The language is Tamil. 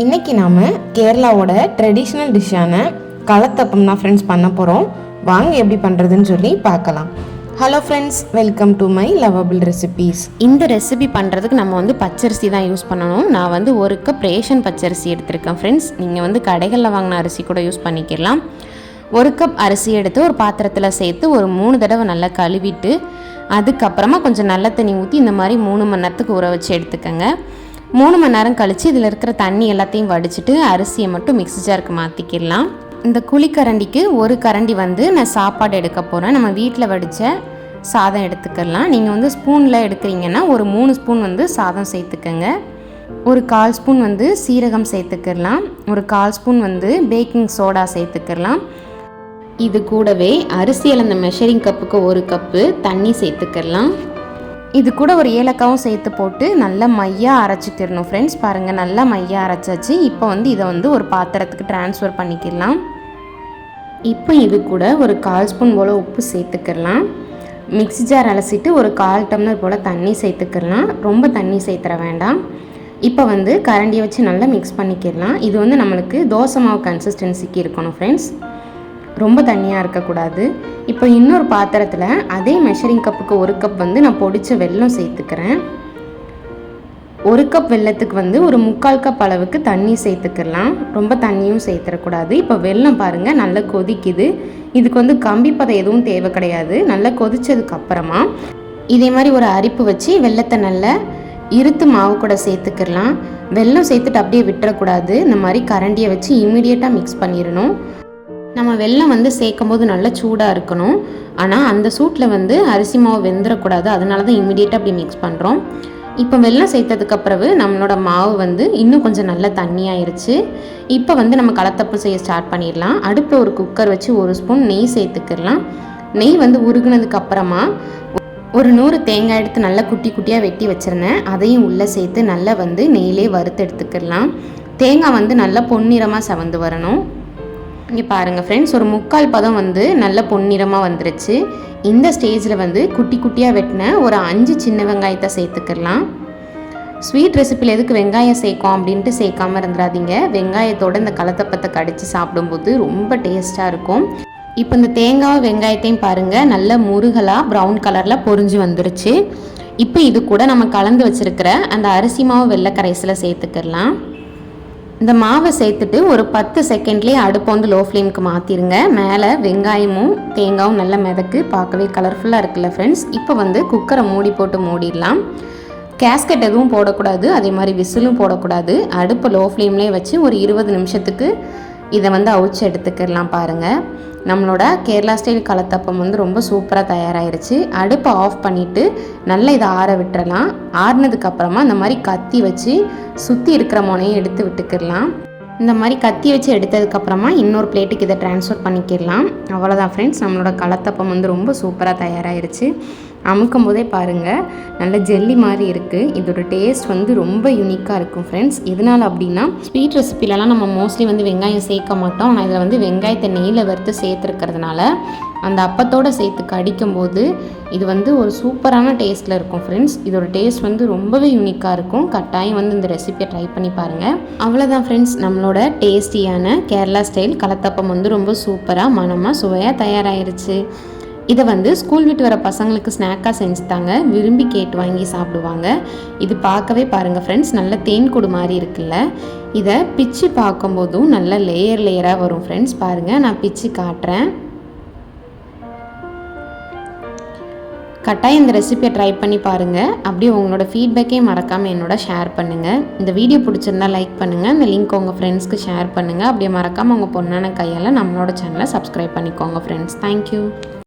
இன்றைக்கி நாம் கேரளாவோட ட்ரெடிஷ்னல் டிஷ்ஷான களத்தப்பம் தான் ஃப்ரெண்ட்ஸ் பண்ண போகிறோம் வாங்க எப்படி பண்ணுறதுன்னு சொல்லி பார்க்கலாம். Hello friends welcome to my lovable recipes இந்த ரெசிபி பண்ணுறதுக்கு நம்ம வந்து பச்சரிசி தான் யூஸ் பண்ணணும். நான் வந்து ஒரு கப் ரேஷன் பச்சரிசி எடுத்திருக்கேன் ஃப்ரெண்ட்ஸ் நீங்கள் வந்து கடைகளில் வாங்கின அரிசி கூட யூஸ் பண்ணிக்கலாம். ஒரு கப் அரிசி எடுத்து ஒரு பாத்திரத்தில் சேர்த்து ஒரு மூணு தடவை நல்லா கழுவிட்டு அதுக்கப்புறமா கொஞ்சம் நல்ல தண்ணி ஊற்றி இந்த மாதிரி மூணு மணி நேரத்துக்கு ஊற வச்சு எடுத்துக்கோங்க. மூணு மணி நேரம் கழித்து இதில் இருக்கிற தண்ணி எல்லாத்தையும் வடிச்சிட்டு அரிசியை மட்டும் மிக்ஸி ஜாருக்கு மாற்றிக்கிடலாம் இந்த குழிக்கரண்டிக்கு ஒரு கரண்டி வந்து நான் சாப்பாடு எடுக்க போகிறேன் நம்ம வீட்டில் வடித்த சாதம் எடுத்துக்கலாம். நீங்கள் வந்து ஸ்பூனில் எடுக்கிறீங்கன்னா ஒரு மூணு ஸ்பூன் வந்து சாதம் சேர்த்துக்கோங்க. ஒரு கால் ஸ்பூன் வந்து சீரகம் சேர்த்துக்கிடலாம் ஒரு கால் ஸ்பூன் வந்து பேக்கிங் சோடா சேர்த்துக்கிடலாம் இது கூடவே அரிசியில் அந்த மெஷரிங் கப்புக்கு ஒரு கப்பு தண்ணி சேர்த்துக்கிடலாம் இது கூட ஒரு ஏலக்காவும் சேர்த்து போட்டு நல்லா மையாக அரைச்சிக்கிடணும் ஃப்ரெண்ட்ஸ் பாருங்கள் நல்லா மையாக அரைச்சாச்சு. இப்போ வந்து இதை வந்து ஒரு பாத்திரத்துக்கு ட்ரான்ஸ்ஃபர் பண்ணிக்கிடலாம். இப்போ இது கூட ஒரு கால் ஸ்பூன் போல் உப்பு சேர்த்துக்கிடலாம். மிக்ஸி ஜார் அலசிட்டு ஒரு கால் டம்ளர் போல் தண்ணி சேர்த்துக்கிடலாம். ரொம்ப தண்ணி சேர்த்துற வேண்டாம். இப்போ வந்து கரண்டியை வச்சு நல்லா மிக்ஸ் பண்ணிக்கிடலாம். இது வந்து நம்மளுக்கு தோசை மாவு கன்சிஸ்டன்சிக்கு இருக்கணும் ஃப்ரெண்ட்ஸ் ரொம்ப தண்ணியாக இருக்கக்கூடாது. இப்போ இன்னொரு பாத்திரத்தில் அதே மெஷரிங் கப்புக்கு ஒரு கப் வந்து நான் பொடிச்ச வெல்லம் சேர்த்துக்கிறேன். ஒரு கப் வெல்லத்துக்கு வந்து ஒரு முக்கால் கப் அளவுக்கு தண்ணி சேர்த்துக்கலாம். ரொம்ப தண்ணியும் சேர்த்துடக்கூடாது இப்போ வெல்லம் பாருங்கள் நல்லா கொதிக்குது. இதுக்கு வந்து கம்பி பதம் எதுவும் தேவை கிடையாது. நல்லா கொதித்ததுக்கு அப்புறமா இதே மாதிரி ஒரு அரிப்பு வச்சு வெள்ளத்தை நல்லா இருத்து மாவு கூட சேர்த்துக்கலாம். வெல்லம் சேர்த்துட்டு அப்படியே விட்டுறக்கூடாது. இந்த மாதிரி கரண்டியை வச்சு இம்மிடியேட்டாக மிக்ஸ் பண்ணிடணும். நம்ம வெல்லம் வந்து சேர்க்கும் போது நல்லா சூடாக இருக்கணும். ஆனால் அந்த சூட்டில் வந்து அரிசி மாவு வெந்துடக்கூடாது அதனால தான் இம்மிடியேட்டாக அப்படி மிக்ஸ் பண்ணுறோம் இப்போ வெல்லம் சேர்த்ததுக்கு பிறகு நம்மளோட மாவு வந்து இன்னும் கொஞ்சம் நல்லா தண்ணியாயிருச்சு. இப்போ வந்து நம்ம களத்தப்பு செய்ய ஸ்டார்ட் பண்ணிடலாம். அடுப்பில் ஒரு குக்கர் வச்சு ஒரு ஸ்பூன் நெய் சேர்த்துக்கிடலாம். நெய் வந்து உருகுனதுக்கு அப்புறமா ஒரு நூறு தேங்காய் எடுத்து நல்லா குட்டி குட்டியாக வெட்டி வச்சுருந்தேன். அதையும் உள்ளே சேர்த்து நல்லா வந்து நெய்யிலே வறுத்து எடுத்துக்கிடலாம். தேங்காய் வந்து நல்லா பொன்னிறமாக சவந்து வரணும். இங்கே பாருங்கள் ஃப்ரெண்ட்ஸ் ஒரு முக்கால் பதம் வந்து நல்ல பொன்னிறமாக வந்துருச்சு. இந்த ஸ்டேஜில் வந்து குட்டி குட்டியாக வெட்டின ஒரு அஞ்சு சின்ன வெங்காயத்தை சேர்த்துக்கலாம். ஸ்வீட் ரெசிப்பியில் எதுக்கு வெங்காயம் சேர்க்கும் அப்படின்ட்டு சேர்க்காமல் இருந்துடாதீங்க வெங்காயத்தோட இந்த கலத்தப்பத்தை கடித்து சாப்பிடும்போது ரொம்ப டேஸ்ட்டாக இருக்கும். இப்போ இந்த தேங்காய் வெங்காயத்தையும் பாருங்கள் நல்ல முருகலாக ப்ரௌன் கலரில் பொரிஞ்சு வந்துருச்சு. இப்போ இது கூட நம்ம கலந்து வச்சுருக்கிற அந்த அரிசி மாவு வெள்ளை கரைசலை சேர்த்துக்கலாம். இந்த மாவை சேர்த்துட்டு ஒரு பத்து செகண்ட்லேயே அடுப்பை வந்து லோ ஃப்ளேமுக்கு மாற்றிருங்க மேலே வெங்காயமும் தேங்காயும் நல்லா மிதக்கு. பார்க்கவே கலர்ஃபுல்லாக இருக்குல்ல ஃப்ரெண்ட்ஸ் இப்போ வந்து குக்கரை மூடி போட்டு மூடிடலாம். கேஸ்கட் எதுவும் போடக்கூடாது. அதே மாதிரி விசிலும் போடக்கூடாது. அடுப்பை லோ ஃப்ளேம்லேயே வச்சு ஒரு இருபது நிமிஷத்துக்கு இதை வந்து அவிச்சு எடுத்துக்கிடலாம் பாருங்கள் நம்மளோட கேரளா ஸ்டைல் கலத்தப்பம் வந்து ரொம்ப சூப்பராக தயாராகிருச்சு அடுப்பை ஆஃப் பண்ணிவிட்டு நல்லா இதை ஆற விட்டுறலாம். ஆறினதுக்கப்புறமா இந்த மாதிரி கத்தி வச்சு சுற்றி இருக்கிற மோனையும் எடுத்து விட்டுக்கிடலாம். இந்த மாதிரி கத்தி வச்சு எடுத்ததுக்கப்புறமா இன்னொரு பிளேட்டுக்கு இதை ட்ரான்ஸ்ஃபர் பண்ணிக்கிடலாம். அவ்வளோதான் ஃப்ரெண்ட்ஸ் நம்மளோட கலத்தப்பம் வந்து ரொம்ப சூப்பராக தயாராகிருச்சு அமுக்கும் போதே பாருங்கள் நல்ல ஜெல்லி மாதிரி இருக்குது இதோட டேஸ்ட் வந்து ரொம்ப யூனிக்காக இருக்கும் ஃப்ரெண்ட்ஸ் எதனால் அப்படின்னா ஸ்வீட் ரெசிபிலலாம் நம்ம மோஸ்ட்லி வந்து வெங்காயம் சேர்க்க மாட்டோம். ஆனால் இதில் வந்து வெங்காயத்தை நெய்யில் வறுத்து சேர்த்துருக்கிறதுனால அந்த அப்பத்தோடு சேர்த்து கடிக்கும்போது இது வந்து ஒரு சூப்பரான டேஸ்ட்டில் இருக்கும் ஃப்ரெண்ட்ஸ் இதோட டேஸ்ட் வந்து ரொம்பவே யூனிக்காக இருக்கும். கட்டாயம் வந்து இந்த ரெசிபியை ட்ரை பண்ணி பாருங்கள் அவ்வளோதான் ஃப்ரெண்ட்ஸ் நம்மளோட டேஸ்டியான கேரளா ஸ்டைல் கலத்தப்பம் வந்து ரொம்ப சூப்பராக மனமாக சுவையாக தயாராகிருச்சு இதை வந்து ஸ்கூல் விட்டு வர பசங்களுக்கு ஸ்நாக்காக செஞ்சு தாங்க விரும்பி கேட்டு வாங்கி சாப்பிடுவாங்க. இது பார்க்கவே பாருங்கள் ஃப்ரெண்ட்ஸ் நல்ல தேன் கூடு மாதிரி இருக்குல்ல. இதை பிச்சு பார்க்கும்போதும் நல்ல லேயர் லேயராக வரும் ஃப்ரெண்ட்ஸ் பாருங்கள் நான் பிச்சு காட்டுறேன். கட்டாயம் இந்த ரெசிபியை ட்ரை பண்ணி பாருங்கள் அப்படியே உங்களோட ஃபீட்பேக்கே மறக்காமல் என்னோட ஷேர் பண்ணுங்கள் இந்த வீடியோ பிடிச்சிருந்தா லைக் பண்ணுங்கள் இந்த லிங்க் உங்கள் ஃப்ரெண்ட்ஸ்க்கு ஷேர் பண்ணுங்கள் அப்படியே மறக்காமல் உங்கள் பொண்ணான கையால் நம்மளோட சேனலை சப்ஸ்கிரைப் பண்ணிக்கோங்க ஃப்ரெண்ட்ஸ் தேங்க்யூ